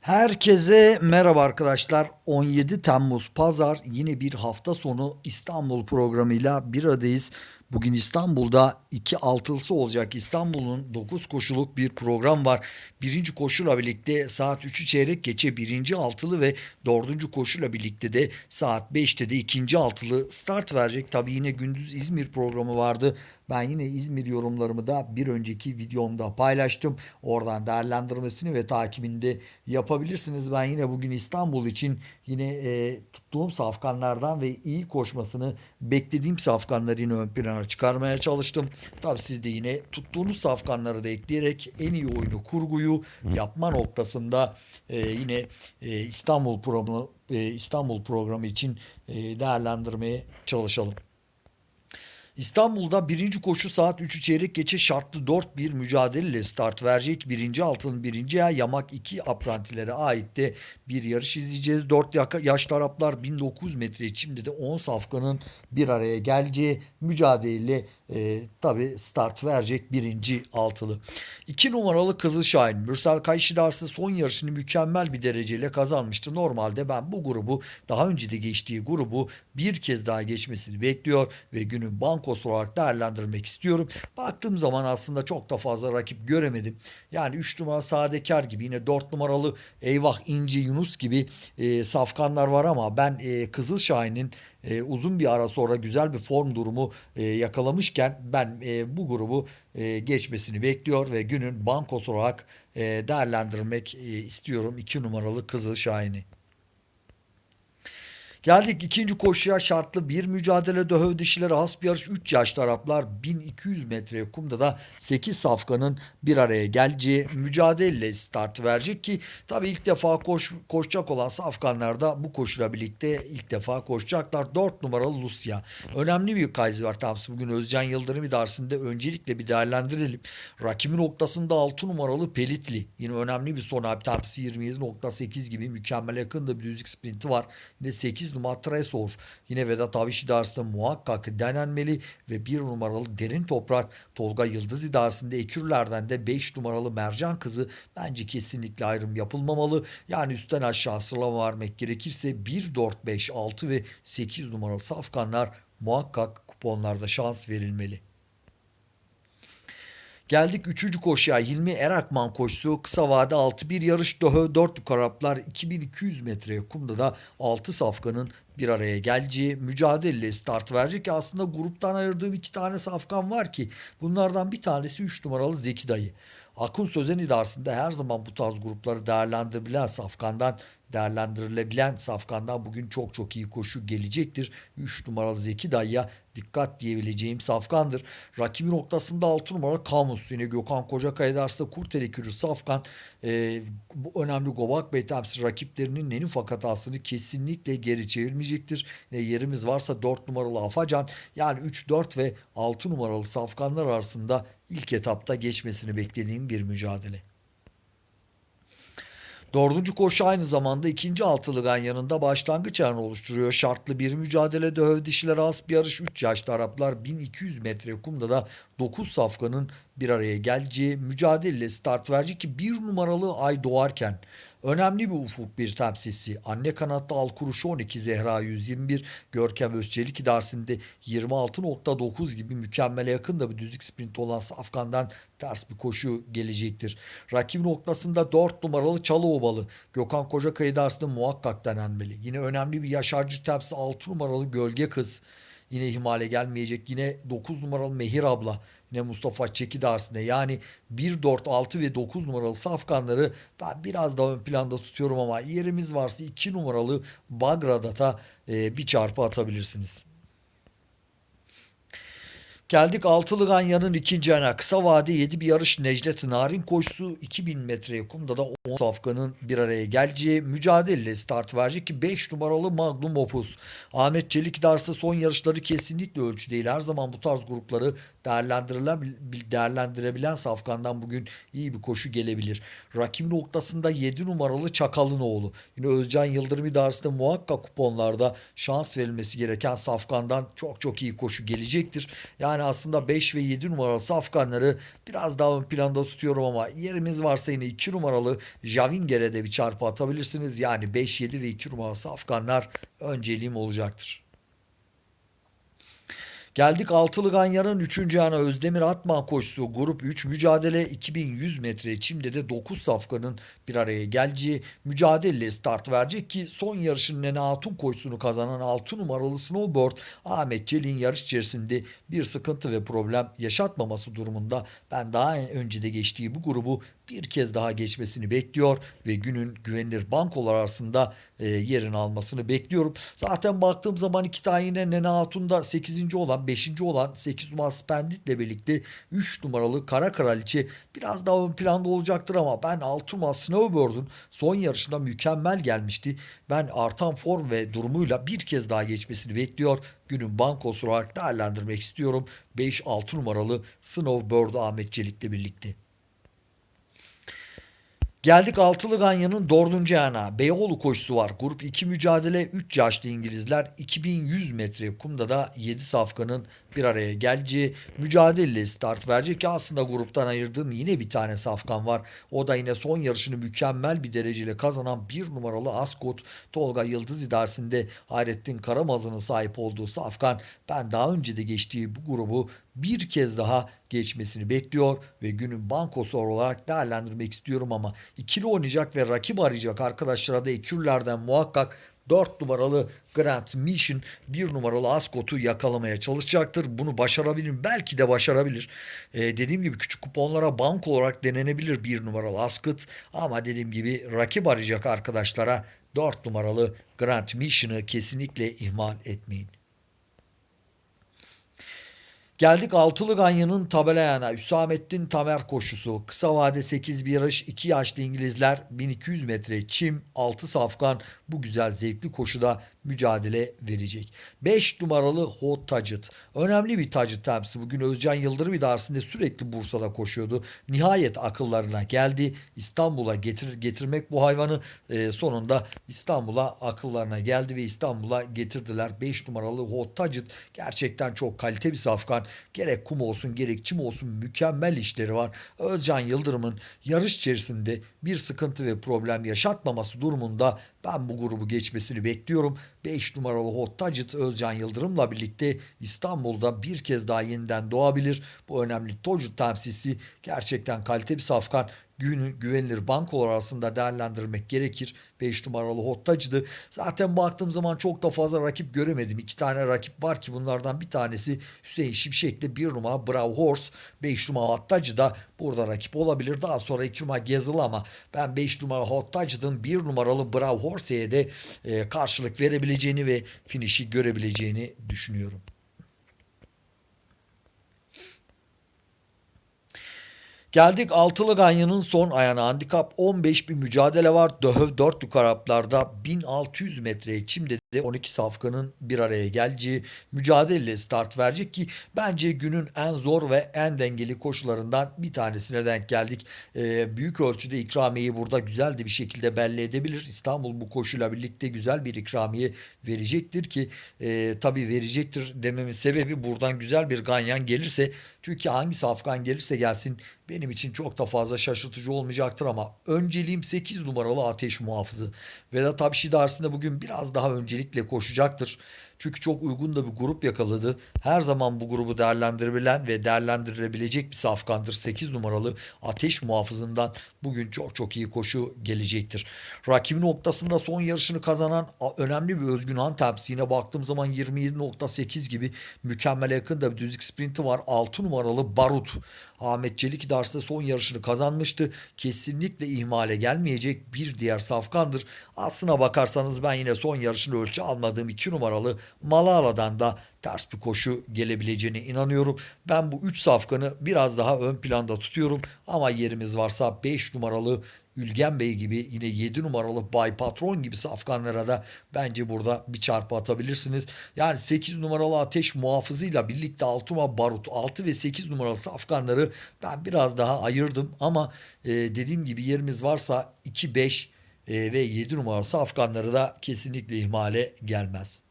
Herkese merhaba arkadaşlar. 17 Temmuz Pazar yine bir hafta sonu İstanbul programıyla bir aradayız. Bugün İstanbul'da iki altılısı olacak. İstanbul'un 9 koşuluk bir program var. Birinci koşuyla birlikte saat 3'ü çeyrek geçe birinci altılı ve dördüncü koşuyla birlikte de saat 5'te de ikinci altılı start verecek. Tabii yine gündüz İzmir programı vardı. Ben yine İzmir yorumlarımı da bir önceki videomda paylaştım. Oradan değerlendirmesini ve takibini de yapabilirsiniz. Ben yine bugün İstanbul için yine e, tuttuğum safkanlardan ve iyi koşmasını beklediğim safkanları yine ön plana çıkarmaya çalıştım. Tabii siz de yine tuttuğunuz safkanları da ekleyerek en iyi oyunu kurguyu yapma noktasında e, yine e, İstanbul programı e, İstanbul programı için e, değerlendirmeye çalışalım. İstanbul'da birinci koşu saat 3'ü çeyrek geçe şartlı 4-1 mücadeleyle start verecek. Birinci altın birinci ay yamak 2 aprantilere ait de bir yarış izleyeceğiz. 4 yaşlı Araplar 1900 metre şimdi de 10 safkanın bir araya geleceği mücadeleyle e, tabi start verecek birinci altılı. 2 numaralı Kızıl Şahin. Mürsel Kayışidarsı son yarışını mükemmel bir dereceyle kazanmıştı. Normalde ben bu grubu daha önce de geçtiği grubu bir kez daha geçmesini bekliyor ve günün bankosu olarak değerlendirmek istiyorum. Baktığım zaman aslında çok da fazla rakip göremedim. Yani 3 numara Sadekar gibi yine 4 numaralı Eyvah İnci Yunus gibi e, safkanlar var ama ben e, Kızıl Şahin'in e, uzun bir ara sonra güzel bir form durumu e, yakalamışken ben e, bu grubu e, geçmesini bekliyor ve günün bankosu olarak e, değerlendirmek e, istiyorum 2 numaralı Kızıl Şahin'i. Geldik ikinci koşuya şartlı bir mücadele döhöv dişilere has bir yarış 3 yaşlı Araplar 1200 metre kumda da 8 safkanın bir araya geleceği mücadeleyle start verecek ki tabi ilk defa koş, koşacak olan safkanlar da bu koşuyla birlikte ilk defa koşacaklar. 4 numaralı Lucia. Önemli bir kayız var tabi bugün Özcan Yıldırım idaresinde öncelikle bir değerlendirelim. Rakibi noktasında 6 numaralı Pelitli. Yine önemli bir son abi tabisi 27.8 gibi mükemmel yakında bir düzlük sprinti var. Yine 8 numara Tresor. Yine Vedat Aviş idaresinde muhakkak denenmeli ve bir numaralı Derin Toprak Tolga Yıldız idaresinde ekürlerden de 5 numaralı Mercan Kızı bence kesinlikle ayrım yapılmamalı. Yani üstten aşağı sıralama vermek gerekirse 1, 4, 5, 6 ve 8 numaralı safkanlar muhakkak kuponlarda şans verilmeli. Geldik 3. koşuya Hilmi Erakman koşusu kısa vade 6-1 yarış Döhö 4 Araplar 2200 metreye kumda da 6 safkanın bir araya geleceği mücadeleyle start verecek aslında gruptan ayırdığım iki tane safkan var ki bunlardan bir tanesi 3 numaralı Zeki Dayı. Akun Sözen idaresinde her zaman bu tarz grupları değerlendirebilen safkandan değerlendirilebilen safkandan bugün çok çok iyi koşu gelecektir. 3 numaralı Zeki Dayı'ya dikkat diyebileceğim safkandır. Rakibi noktasında 6 numaralı Kamus. Yine Gökhan Kocakaya dersinde Kurteli Kürü Safkan. E, bu önemli Gobak Bey temsil rakiplerinin en ufak hatasını kesinlikle geri çevirmeyecektir. Yine yerimiz varsa 4 numaralı Afacan. Yani 3, 4 ve 6 numaralı safkanlar arasında ilk etapta geçmesini beklediğim bir mücadele. Dördüncü koşu aynı zamanda ikinci altılı yanında başlangıç anı oluşturuyor. Şartlı bir mücadele döv dişiler az bir yarış 3 yaşlı Araplar 1200 metre kumda da 9 safkanın bir araya geleceği mücadeleyle start verecek ki bir numaralı ay doğarken Önemli bir ufuk bir temsilcisi. Anne kanatta al kuruşu 12 Zehra 121 Görkem Özçelik idaresinde 26.9 gibi mükemmele yakın da bir düzlük sprint olan Safkan'dan ters bir koşu gelecektir. Rakip noktasında 4 numaralı Çalıobalı Gökhan Kocakaya idaresinde muhakkak denenmeli. Yine önemli bir yaşarcı temsil 6 numaralı Gölge Kız yine ihmale gelmeyecek. Yine 9 numaralı Mehir abla. Yine Mustafa Çeki dersinde. Yani 1, 4, 6 ve 9 numaralı safkanları ben biraz daha ön planda tutuyorum ama yerimiz varsa 2 numaralı Bagradata e, bir çarpı atabilirsiniz. Geldik Altılı Ganyan'ın ikinci ana kısa vade 7 bir yarış Necdet Narin koşusu 2000 metreye kumda da 10 safkanın bir araya geleceği mücadeleyle start verecek ki 5 numaralı Magnum Opus. Ahmet Çelik derste son yarışları kesinlikle ölçü değil. Her zaman bu tarz grupları değerlendirebilen safkandan bugün iyi bir koşu gelebilir. Rakip noktasında 7 numaralı Çakal'ın oğlu. Yine Özcan Yıldırım idaresinde muhakkak kuponlarda şans verilmesi gereken safkandan çok çok iyi koşu gelecektir. Yani Yani aslında 5 ve 7 numaralı safkanları biraz daha ön planda tutuyorum ama yerimiz varsa yine 2 numaralı Javinger'e de bir çarpı atabilirsiniz. Yani 5, 7 ve 2 numaralı safkanlar önceliğim olacaktır. Geldik altılı ganyanın 3. yana Özdemir Atman koşusu grup 3 mücadele 2100 metre çimde de 9 safkanın bir araya geleceği mücadele start verecek ki son yarışın Nene Hatun koşusunu kazanan 6 numaralı snowboard Ahmet Celin yarış içerisinde bir sıkıntı ve problem yaşatmaması durumunda ben daha önce de geçtiği bu grubu bir kez daha geçmesini bekliyor ve günün güvenilir bankolar arasında e, yerini almasını bekliyorum. Zaten baktığım zaman iki tane yine Nene Hatun'da 8. olan 5. olan 8 numaralı Spendit'le birlikte 3 numaralı Kara Kraliçe biraz daha ön planda olacaktır ama ben 6 numaralı Snowbird'un son yarışında mükemmel gelmişti. Ben artan form ve durumuyla bir kez daha geçmesini bekliyor. Günün bankosu olarak değerlendirmek istiyorum. 5-6 numaralı Snowbird Ahmet Çelik'le birlikte. Geldik Altılı Ganyan'ın dördüncü yana. Beyoğlu koşusu var. Grup 2 mücadele 3 yaşlı İngilizler 2100 metre kumda da 7 safkanın bir araya geleceği mücadele start verecek aslında gruptan ayırdığım yine bir tane safkan var. O da yine son yarışını mükemmel bir dereceyle kazanan bir numaralı Ascot Tolga Yıldız idaresinde Hayrettin Karamaz'ın sahip olduğu safkan. Ben daha önce de geçtiği bu grubu bir kez daha geçmesini bekliyor ve günün bankosu olarak değerlendirmek istiyorum ama ikili oynayacak ve rakip arayacak arkadaşlara da ekürlerden muhakkak 4 numaralı Grant Mission 1 numaralı Ascot'u yakalamaya çalışacaktır. Bunu başarabilir? Belki de başarabilir. Ee, dediğim gibi küçük kuponlara bank olarak denenebilir 1 numaralı Ascot ama dediğim gibi rakip arayacak arkadaşlara 4 numaralı Grant Mission'ı kesinlikle ihmal etmeyin. Geldik altılı ganyanın tabelayana Hüsamettin Tamer koşusu. Kısa vade 8 bir yarış 2 yaşlı İngilizler 1200 metre çim 6 safkan bu güzel zevkli koşuda mücadele verecek. 5 numaralı Hot Tacit. Önemli bir Tacit temsi. Bugün Özcan Yıldırım idaresinde sürekli Bursa'da koşuyordu. Nihayet akıllarına geldi. İstanbul'a getir, getirmek bu hayvanı e, sonunda İstanbul'a akıllarına geldi ve İstanbul'a getirdiler. 5 numaralı Hot Tacit gerçekten çok kalite bir safkan. Gerek kum olsun gerek çim olsun mükemmel işleri var. Özcan Yıldırım'ın yarış içerisinde bir sıkıntı ve problem yaşatmaması durumunda ben bu grubu geçmesini bekliyorum. 5 numaralı Hot Tacit Özcan Yıldırım'la birlikte İstanbul'da bir kez daha yeniden doğabilir. Bu önemli Tocut temsilcisi gerçekten kalite bir safkan günü güvenilir bankolar arasında değerlendirmek gerekir. 5 numaralı Hottacı'dı. Zaten baktığım zaman çok da fazla rakip göremedim. İki tane rakip var ki bunlardan bir tanesi Hüseyin Şimşek'te bir numara Bravo Horse. 5 numara Hottacı da burada rakip olabilir. Daha sonra 2 numara Gezil ama ben 5 numara Hottacı'nın 1 numaralı Bravo Horse'ye de e, karşılık verebileceğini ve finişi görebileceğini düşünüyorum. Geldik altılı ganyanın son ayağına. Handikap 15 bir mücadele var. Döhöv 4 Araplarda 1600 metreye çimde de 12 safkanın bir araya geleceği mücadele start verecek ki bence günün en zor ve en dengeli koşularından bir tanesine denk geldik. Ee, büyük ölçüde ikramiyeyi burada güzel de bir şekilde belli edebilir. İstanbul bu koşuyla birlikte güzel bir ikramiye verecektir ki e, tabii verecektir dememin sebebi buradan güzel bir ganyan gelirse çünkü hangi safkan gelirse gelsin benim için çok da fazla şaşırtıcı olmayacaktır ama önceliğim 8 numaralı ateş muhafızı. Vedat Abşi dersinde bugün biraz daha öncelikle koşacaktır. Çünkü çok uygun da bir grup yakaladı. Her zaman bu grubu değerlendirilen ve değerlendirilebilecek bir safkandır. 8 numaralı ateş muhafızından bugün çok çok iyi koşu gelecektir. Rakibi noktasında son yarışını kazanan önemli bir Özgün Han tepsisine baktığım zaman 27.8 gibi mükemmel yakın da bir düzlük sprinti var. 6 numaralı Barut. Ahmet Çelik idaresinde son yarışını kazanmıştı. Kesinlikle ihmale gelmeyecek bir diğer safkandır. Aslına bakarsanız ben yine son yarışını ölçü almadığım 2 numaralı Malala'dan da ters bir koşu gelebileceğine inanıyorum. Ben bu 3 safkanı biraz daha ön planda tutuyorum ama yerimiz varsa 5 numaralı Ülgen Bey gibi yine 7 numaralı Bay Patron gibi safkanlara da bence burada bir çarpı atabilirsiniz. Yani 8 numaralı ateş muhafızıyla birlikte 6 numaralı barut 6 ve 8 numaralı safkanları ben biraz daha ayırdım ama e, dediğim gibi yerimiz varsa 2 5 e, ve 7 numaralı safkanları da kesinlikle ihmale gelmez.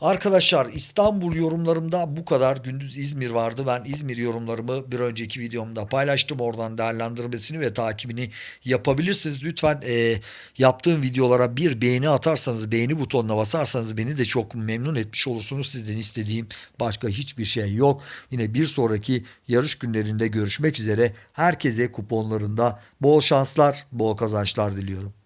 Arkadaşlar İstanbul yorumlarımda bu kadar. Gündüz İzmir vardı. Ben İzmir yorumlarımı bir önceki videomda paylaştım. Oradan değerlendirmesini ve takibini yapabilirsiniz. Lütfen e, yaptığım videolara bir beğeni atarsanız, beğeni butonuna basarsanız beni de çok memnun etmiş olursunuz. Sizden istediğim başka hiçbir şey yok. Yine bir sonraki yarış günlerinde görüşmek üzere. Herkese kuponlarında bol şanslar, bol kazançlar diliyorum.